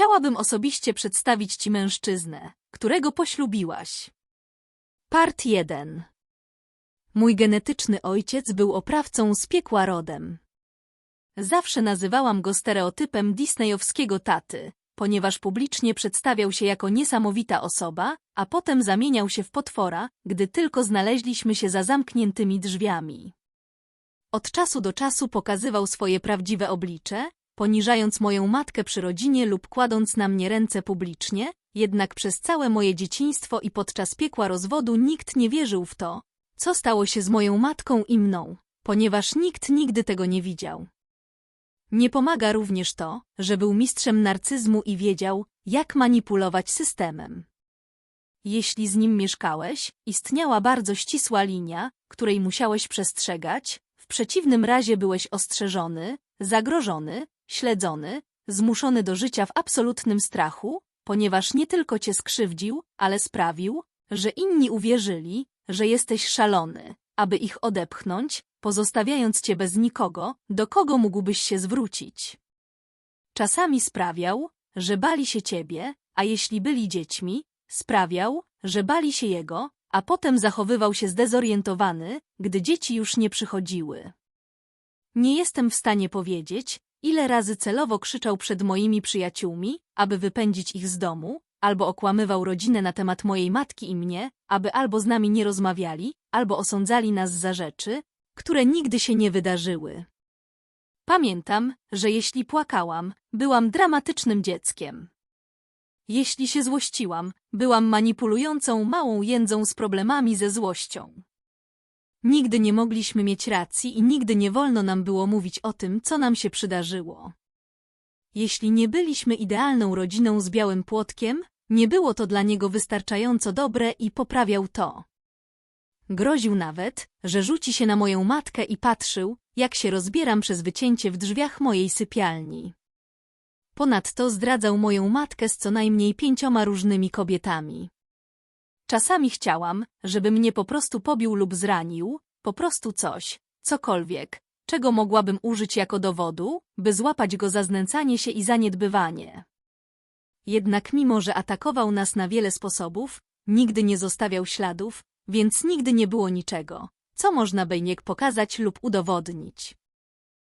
Chciałabym osobiście przedstawić ci mężczyznę, którego poślubiłaś. Part 1 Mój genetyczny ojciec był oprawcą z piekła rodem. Zawsze nazywałam go stereotypem disneyowskiego taty, ponieważ publicznie przedstawiał się jako niesamowita osoba, a potem zamieniał się w potwora, gdy tylko znaleźliśmy się za zamkniętymi drzwiami. Od czasu do czasu pokazywał swoje prawdziwe oblicze, poniżając moją matkę przy rodzinie lub kładąc na mnie ręce publicznie, jednak przez całe moje dzieciństwo i podczas piekła rozwodu nikt nie wierzył w to, co stało się z moją matką i mną, ponieważ nikt nigdy tego nie widział. Nie pomaga również to, że był mistrzem narcyzmu i wiedział, jak manipulować systemem. Jeśli z nim mieszkałeś, istniała bardzo ścisła linia, której musiałeś przestrzegać, w przeciwnym razie byłeś ostrzeżony, zagrożony, śledzony, zmuszony do życia w absolutnym strachu, ponieważ nie tylko cię skrzywdził, ale sprawił, że inni uwierzyli, że jesteś szalony, aby ich odepchnąć, pozostawiając cię bez nikogo, do kogo mógłbyś się zwrócić. Czasami sprawiał, że bali się ciebie, a jeśli byli dziećmi, sprawiał, że bali się jego, a potem zachowywał się zdezorientowany, gdy dzieci już nie przychodziły. Nie jestem w stanie powiedzieć, ile razy celowo krzyczał przed moimi przyjaciółmi, aby wypędzić ich z domu, albo okłamywał rodzinę na temat mojej matki i mnie, aby albo z nami nie rozmawiali, albo osądzali nas za rzeczy, które nigdy się nie wydarzyły. Pamiętam, że jeśli płakałam, byłam dramatycznym dzieckiem. Jeśli się złościłam, byłam manipulującą małą jędzą z problemami ze złością. Nigdy nie mogliśmy mieć racji i nigdy nie wolno nam było mówić o tym, co nam się przydarzyło. Jeśli nie byliśmy idealną rodziną z białym płotkiem, nie było to dla niego wystarczająco dobre i poprawiał to. Groził nawet, że rzuci się na moją matkę i patrzył, jak się rozbieram przez wycięcie w drzwiach mojej sypialni. Ponadto zdradzał moją matkę z co najmniej pięcioma różnymi kobietami. Czasami chciałam, żeby mnie po prostu pobił lub zranił, po prostu coś, cokolwiek, czego mogłabym użyć jako dowodu, by złapać go za znęcanie się i zaniedbywanie. Jednak mimo, że atakował nas na wiele sposobów, nigdy nie zostawiał śladów, więc nigdy nie było niczego, co można by niek pokazać lub udowodnić.